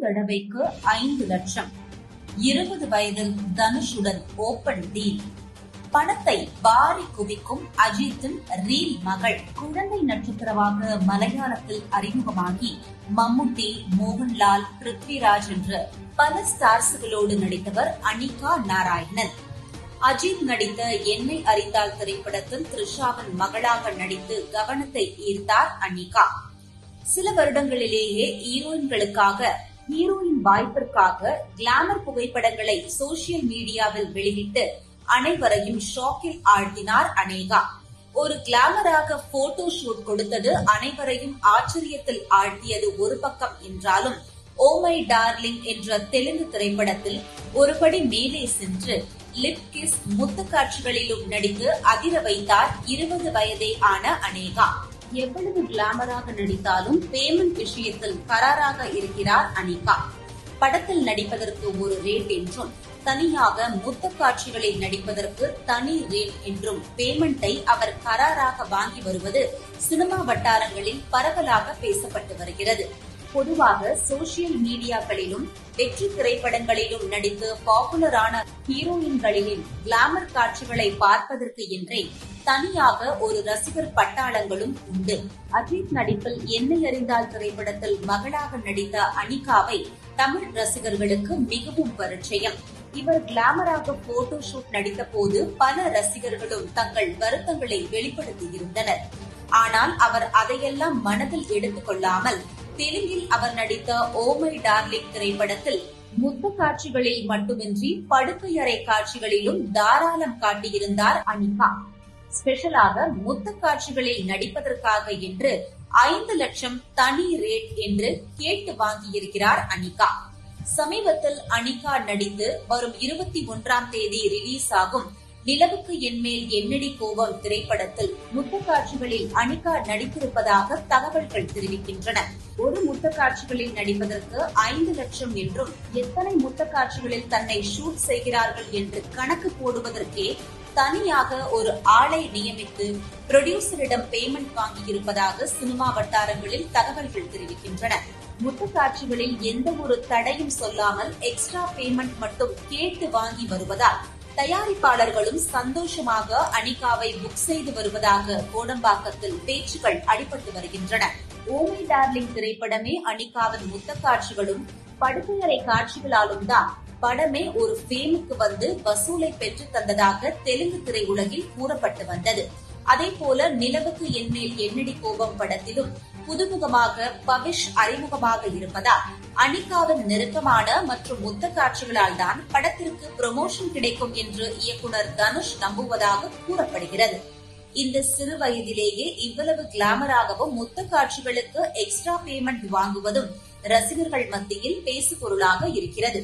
தடவைக்கு ஐந்து லட்சம். இருபது வயதில் தனுஷுடன் ஓபன் டீல் பணத்தை பாரி குவிக்கும் அஜித்தின் ரீல் மகள். குழந்தை நட்சத்திரமாக மலையாளத்தில் அறிமுகமாகி மம்முட்டி மோகன்லால் பிருத்விராஜ் என்று பல ஸ்டார்ஸ்களோடு நடித்தவர் அனிகா நாராயணன். அஜித் நடித்த என்னை அறிந்தால் திரைப்படத்தில் த்ரிஷாவின் மகளாக நடித்து கவனத்தை ஈர்த்தார் அனிகா. சில வருடங்களிலேயே ஹீரோயின்களுக்காக ஹீரோயின் வாய்ப்பிற்காக கிளாமர் புகைப்படங்களை சோசியல் மீடியாவில் வெளியிட்டு அனைவரையும் ஷாக்கில் ஆழ்த்தினார் அனேகா. ஒரு கிளாமராக போட்டோ ஷூட் கொடுத்தது அனைவரையும் ஆச்சரியத்தில் ஆழ்த்தியது ஒரு பக்கம் என்றாலும் oh ஓமை டார்லிங் என்ற தெலுங்கு திரைப்படத்தில் ஒருபடி மேலே சென்று லிப் கிஸ் முத்து காட்சிகளிலும் நடித்து அதிர வைத்தார் இருபது வயதே ஆன அனேகா. எவ்வளவு கிளாமராக நடித்தாலும் பேமெண்ட் விஷயத்தில் கராராக இருக்கிறார் அனிகா. படத்தில் நடிப்பதற்கு ஒரு ரேட் என்றும் தனியாக மொத்த காட்சிகளில் நடிப்பதற்கு தனி ரேட் என்றும் பேமெண்டை அவர் கராராக வாங்கி வருவது சினிமா வட்டாரங்களில் பரவலாக பேசப்பட்டு வருகிறது. பொதுவாக சோசியல் மீடியாக்களிலும் வெற்றி திரைப்படங்களிலும் நடித்து பாப்புலரான ஹீரோயின்களின் கிளாமர் காட்சிகளை பார்ப்பதற்கு என்றே தனியாக ஒரு ரசிகர் பட்டாளங்களும் உண்டு. அஜித் நடிப்பில் என்னை அறிந்தால் திரைப்படத்தில் மகளாக நடித்த அனிகாவை தமிழ் ரசிகர்களுக்கு மிகவும் பரிச்சயம். இவர் கிளாமராக போட்டோ ஷூட் நடித்த போது பல ரசிகர்களும் தங்கள் வருத்தங்களை வெளிப்படுத்தியிருந்தனர். ஆனால் அவர் அதையெல்லாம் மனதில் எடுத்துக் கொள்ளாமல் தெலுங்கில் அவர் நடித்த ஓமை டார்லிங் திரைப்படத்தில் முத்த காட்சிகளில் மட்டுமின்றி படுக்கையறை காட்சிகளிலும் தாராளம் காட்டியிருந்தார் அனிகா. ஸ்பெஷலாக முத்த காட்சிகளில் நடிப்பதற்காக என்று ஐந்து லட்சம் தனி ரேட் என்று கேட்டு வாங்கியிருக்கிறார் அனிகா. சமீபத்தில் அனிகா நடித்து வரும் இருபத்தி ஒன்றாம் தேதி ரிலீஸ் ஆகும். நிலவுக்கு என்மேல் என்னடி கோபம்? திரைப்படத்தில் முத்த காட்சிகளில் அனிகா நடித்திருப்பதாக தகவல்கள் தெரிவிக்கின்றன. ஒரு முத்த காட்சிகளில் நடிப்பதற்கு ஐந்து லட்சம் என்றும் எத்தனை முத்த காட்சிகளில் தன்னை ஷூட் செய்கிறார்கள் என்று கணக்கு போடுவதற்கே தனியாக ஒரு ஆளை நியமித்து புரொடியூசரிடம் பேமெண்ட் வாங்கியிருப்பதாக சினிமா வட்டாரங்களில் தகவல்கள் தெரிவிக்கின்றன. முத்த காட்சிகளில் எந்த ஒரு தடையும் சொல்லாமல் எக்ஸ்ட்ரா பேமெண்ட் மட்டும் கேட்டு வாங்கி வருவதால் தயாரிப்பாளர்களும் சந்தோஷமாக அனிகாவை புக் செய்து வருவதாக கோடம்பாக்கத்தில் பேச்சுகள் அடிபட்டு வருகின்றன. ஓமி டார்லிங் திரைப்படமே அனிகாவின் முத்த காட்சிகளும் படுக்கையறை காட்சிகளாலும் தான் படமே ஒரு ஃபேமுக்கு வந்து வசூலை பெற்று தந்ததாக தெலுங்கு திரையுலகில் கூறப்பட்டு வந்தது. அதே போல நிலவுக்கு என்மேல் என்னடி கோபம் படத்திலும் புதுமுகமாக பவிஷ் அறிமுகமாக இருப்பதால் அனிகாவின் நெருக்கமான மற்றும் ஒத்த காட்சிகளால் தான் படத்திற்கு ப்ரமோஷன் கிடைக்கும் என்று இயக்குனர் தனுஷ் நம்புவதாக கூறப்படுகிறது. இந்த சிறு வயதிலேயே இவ்வளவு கிளாமராகவும் முத்த காட்சிகளுக்கு எக்ஸ்ட்ரா பேமெண்ட் வாங்குவதும் ரசிகர்கள் மத்தியில் பேசுபொருளாக இருக்கிறது.